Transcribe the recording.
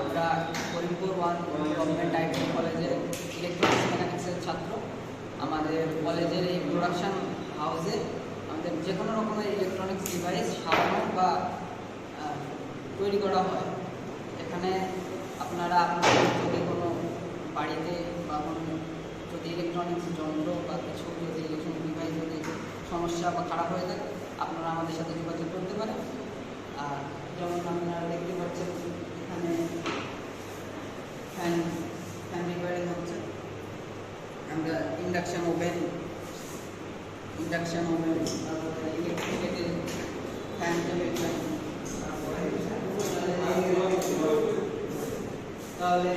আমরা Karimpur one government IT কলেজের electronics মেকানিক্সের ছাত্র। আমাদের কলেজের এই প্রোডাকশন হাউসে আমাদের যে কোনো রকমের ইলেকট্রনিক্স ডিভাইস সারানো বা তৈরি করা হয়। এখানে আপনারা আপনাদের যদি কোনো বাড়িতে বা কোনো যদি ইলেকট্রনিক্স যন্ত্র বা কিছু যদি ইলেকট্রনিক ডিভাইস যদি সমস্যা বা খারাপ হয়ে থাকে ফ্যান ফ্যান রিপেয়ারিং হচ্ছে আমরা ইন্ডাকশন ওভেন ইন্ডাকশন ওভেন তারপরে ইলেকট্রিকের ফ্যান টেবিল তারপরে তাহলে